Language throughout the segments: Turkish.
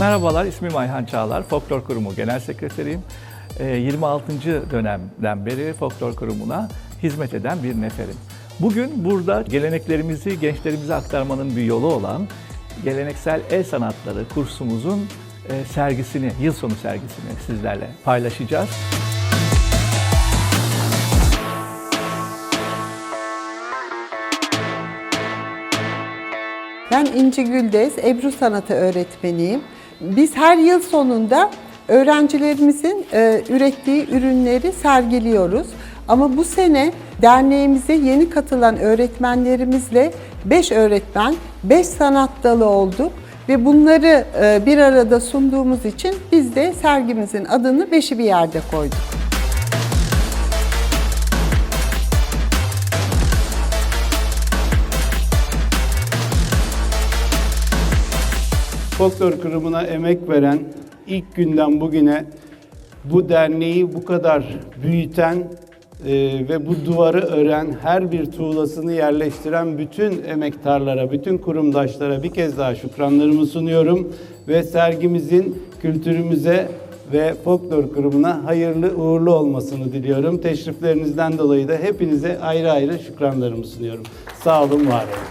Merhabalar, ismim Ayhan Çağlar. Folklor Kurumu Genel Sekreteriyim. Ee, 26. dönemden beri Folklor Kurumu'na hizmet eden bir neferim. Bugün burada geleneklerimizi gençlerimize aktarmanın bir yolu olan geleneksel el sanatları kursumuzun e, sergisini, yıl sonu sergisini sizlerle paylaşacağız. Ben İnci Güldez, Ebru Sanatı öğretmeniyim. Biz her yıl sonunda öğrencilerimizin e, ürettiği ürünleri sergiliyoruz. Ama bu sene derneğimize yeni katılan öğretmenlerimizle 5 öğretmen, 5 sanat dalı olduk ve bunları e, bir arada sunduğumuz için biz de sergimizin adını Beşi bir yerde koyduk. Folklor Kurumu'na emek veren, ilk günden bugüne bu derneği bu kadar büyüten e, ve bu duvarı ören, her bir tuğlasını yerleştiren bütün emektarlara, bütün kurumdaşlara bir kez daha şükranlarımı sunuyorum ve sergimizin kültürümüze ve folklor kurumuna hayırlı uğurlu olmasını diliyorum. Teşriflerinizden dolayı da hepinize ayrı ayrı şükranlarımı sunuyorum. Sağ olun, var olun.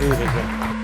Buyurun.